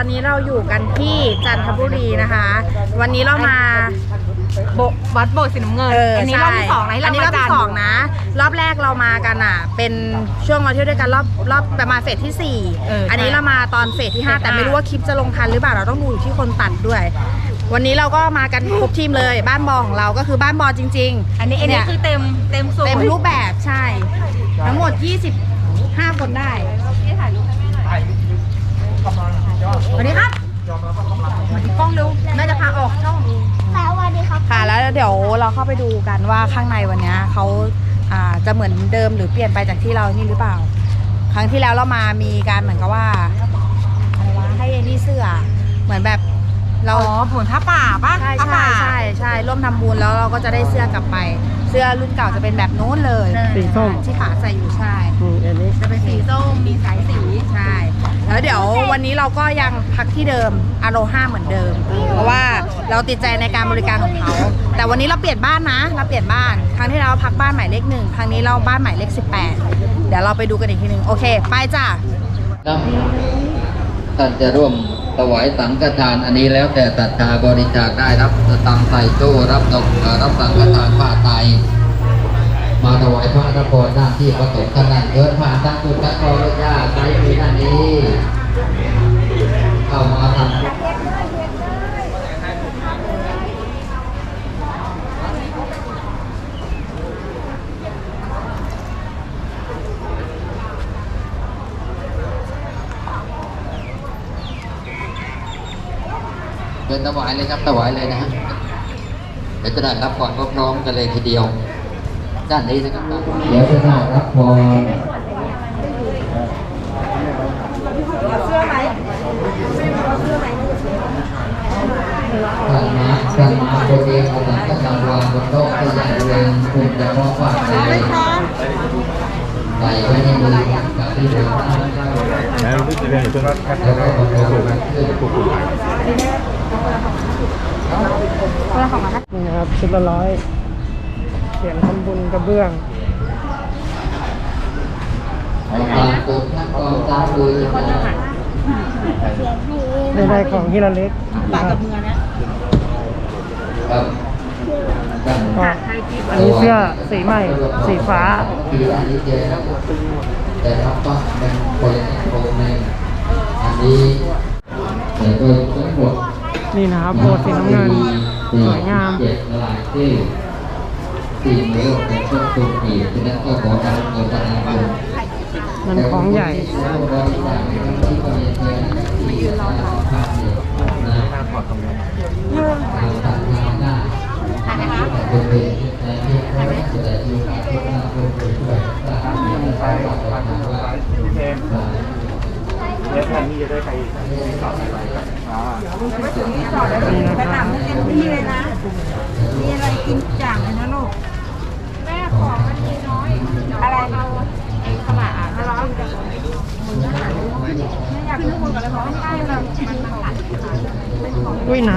ตอนนี้เราอยู่กันที่จันทบุรีนะคะ วันนี้เรามาโบวัดโบสถ์สีน้ำเงินเอออันนี้รอบที่สองนะอันนี้รอบที่สองนะ รอบแรกเรามากันอะ เป็นช่วงเราเที่ยวด้วยกันรอบรอบประมาณเฟสที่สี่เอออันนี้ใช่เรามาตอนเฟสที่ห้าเฟสแต่ไม่ห้ารู้ว่าคลิปจะลงทันหรือเปล่าเราต้องดูอยู่ที่คนตัดด้วย วันนี้เราก็มากันครบทีมเลยบ้านบอของเราก็คือบ้านบอจริง ๆ อันนี้อันนี้เยคือเต็มเต็มสูตรเต็มรูปแบบใช่ ทั้งหมด 25 คนได้ สวัสดีครับมาที่กล้องเร็วน่าจะพาออกช่องค่ะสวัสดีครับค่ะแล้วเดี๋ยวเราเข้าไปดูกันว่าข้างในวันเนี้ยเขาอ่าจะเหมือนเดิมหรือเปลี่ยนไปจากที่เรานี่หรือเปล่า ครั้งที่แล้วเรามามีการเหมือนกับว่าอะไรวะให้ไอ้นี่เสื้อเหมือนแบบเราอ๋อผลผ้าป่าป่ะใช่ผ้าใช่ป่าใช่ใช่ร่วมทำบุญแล้วเราก็จะได้เสื้อกลับไป เสื้อรุ่นเก่าจะเป็นแบบนู้นเลยสีส้มที่ป๋าใส่อยู่ใช่อืมอันนี้จะเป็นสีส้มมีสายสีใช่แล้ วันนี้เราก็ยังพักที่เดิมอโลห้าเหมือนเดิม เพราะว่าเราติดใจในการบริการของเขา แต่วันนี้เราเปลี่ยนบ้านนะ เราเปลี่ยนบ้าน ครั้งที่เราพักบ้านหมายเลขหนึ่งครั้งนี้เราบ้านหมายเลข 18 เดี๋ยวเราไปดูกันอีกทีหนึ่งโอเค ไปจ้ะครับท่านจะร่วมถวายสังฆทานอันนี้แล้วแต่ศรัทธาบริจาคได้รับตังใส่ตู้รับดอกรับสังฆทานผ้าไตมาถวายพระนครหน้าที่ประสงค์ท่านนั้นเกิดผ่านตั้งจุดตั้งกองญาติใจมีหน้านี้ เข้ามาทำเดินถวายเลยครับถวายเลยนะฮะเดี๋ยวจะได้รับก่อนพร้อมๆกันเลยทีเดียว ด้านนี้นะครับเดี๋ยวจะได้รับพร ท่านมาท่านมาโปรเองเอาหลังก็จะวางบนโต๊ะก็อย่างเรียงคุณจะมองว่าอะไรใส่ไว้ในมือกับที่เหลือแล้วก็ประคองมันขึ้นนี่นะครับชุดละร้อยเขียนทำบุญกระเบื้องได้ของที่ระลึกนะครับครับก็ อันนี้เสื้อสีใหม่ สีฟ้าคืออันนี้เจอแล้วแต่รับต้องเป็นคนคนหนึ่งอันนี้แต่โดยทั้งหมดนี่นะครับโบสถ์สีน้ำเงินสวยงามเจ็ดหลายที่สี่โลกเป็นต้นตุนอีกฉะนั้นก็ขอการโฆษณาบุญมันของใหญ่ มายืนรอค่ะนะขอตรงนี้ นี่นะครับมีเลยนะ มีอะไรกินจ่างเลยนะลูก แม่ของมันมีน้อย อะไรเอาไอ้ขลาดนะร้อนไม่อยากขึ้นข้างบนกันเลยเพราะว่าใช่แบบมันตัดอุ้ยน้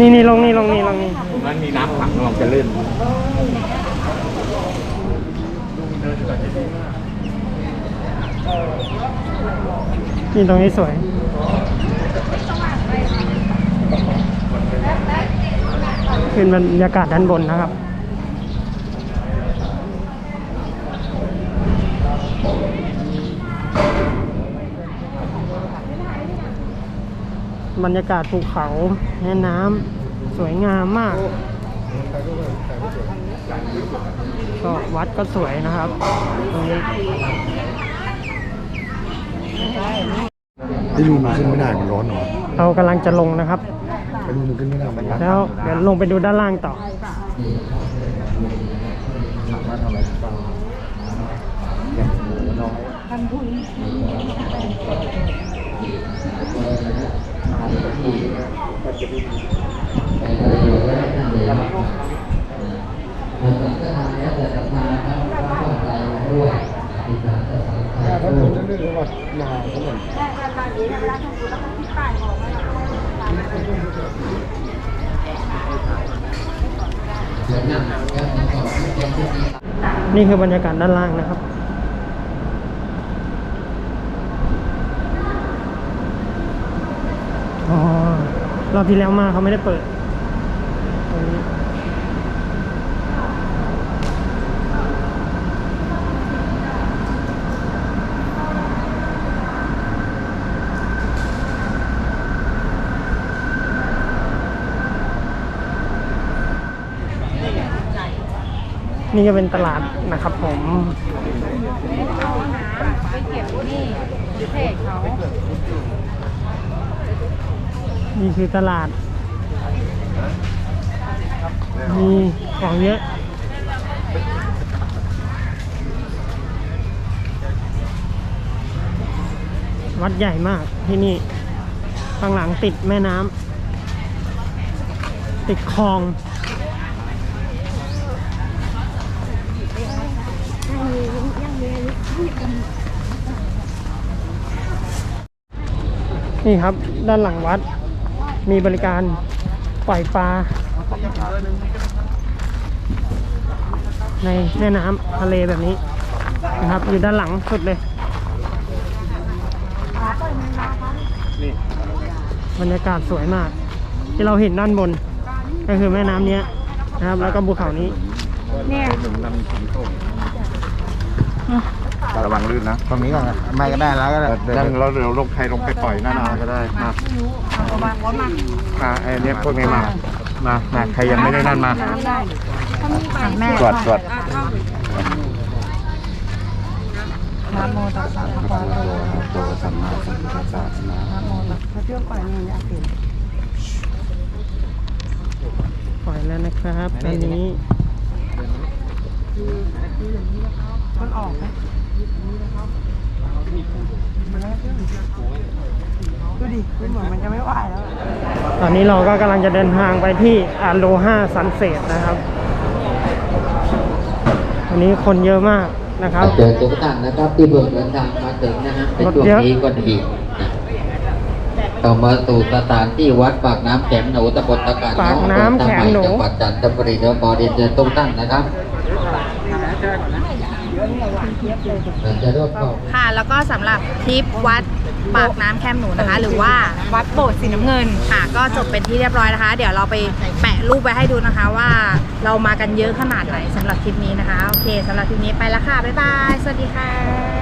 นี่นี่ลงนี่ลงนี่ลงนี่มันมีน้ำขังระวังจะลื่นนี่ตรงนี้สวยเป็นบรรยากาศด้านบนนะครับ บรรยากาศภูเขาแม่น้ำสวยงามมาก ก็วัดก็สวยนะครับตรงนี้ที่รูมันขึ้นไม่ได้มันร้อนหนอเรากำลังจะลงนะครับ ไอ้รูมันขึ้นไม่ได้มันร้อนแล้วเดี๋ยวลงไปดูด้านล่างต่อ ถ้าถูกนั่นเรื่องว่านาเขาเหมือนนี่คือบรรยากาศด้านล่างนะครับ อ๋อรอบที่แล้วมาเขาไม่ได้เปิดตรงนี้นี่ก็เป็นตลาดนะครับผมไปเก็บนี่เพจเขา นี่คือตลาด มีของเยอะวัดใหญ่มากที่นี่ ข้างหลังติดแม่น้ำ ติดคลอง นี่ครับด้านหลังวัด มีบริการปล่อยปลาในแม่น้ำทะเลแบบนี้นะครับ อยู่ด้านหลังสุดเลยบรรยากาศสวยมาก ที่เราเห็นด้านบน ก็คือแม่น้ำเนี้ยนะครับ แล้วก็ภูเขานี้ เนี่ย ระวังลื่นนะตรงนี้ก่อนไม่ก็ได้แล้วก็ได้นั่งเราเดี๋ยวลงใครลงไปปล่อยหน้านาก็ได้มาเอาวางรถมามาไอ้เนี่ยพวกนี้มามามาใครยังไม่ได้นั่นมาได้ถ้ามีใบแม่ตรวจตรวจนะโมตัสสะภะคะวะโตโตสัมมาสัมพุทธัสสะนะนะโมตัสสะถ้าเชื่อมไปนี่อยากเห็นปล่อยแล้วนะครับตอนนี้มันออกไหม ดูดิดูเหมือนมันจะไม่ไหวแล้ว ตอนนี้เราก็กำลังจะเดินทางไปที่อาโลฮาซันเซ็ตนะครับวันนี้คนเยอะมากนะครับเจอทุกท่านนะครับที่เพิ่งเดินทางมาถึงนะฮะในช่วงนี้ก็ดีนะต่อมาสู่สถานที่วัดปากน้ำแข็งหนูตำบลตะการปากน้ำแข็งหนูจังหวัดจันทบุรีเดี๋ยวขอเรียนเชิญทุกท่านนะครับ ค่ะ แล้วก็สำหรับทริปวัดปากน้ำแคมหนูนะคะ หรือว่าวัดโบสถ์สีน้ำเงินค่ะก็จบเป็นที่เรียบร้อยนะคะ เดี๋ยวเราไปแปะรูปไว้ให้ดูนะคะว่าเรามากันเยอะขนาดไหนสำหรับทริปนี้นะคะ โอเคสำหรับทริปนี้ไปแล้วค่ะ บ๊ายบาย สวัสดีค่ะ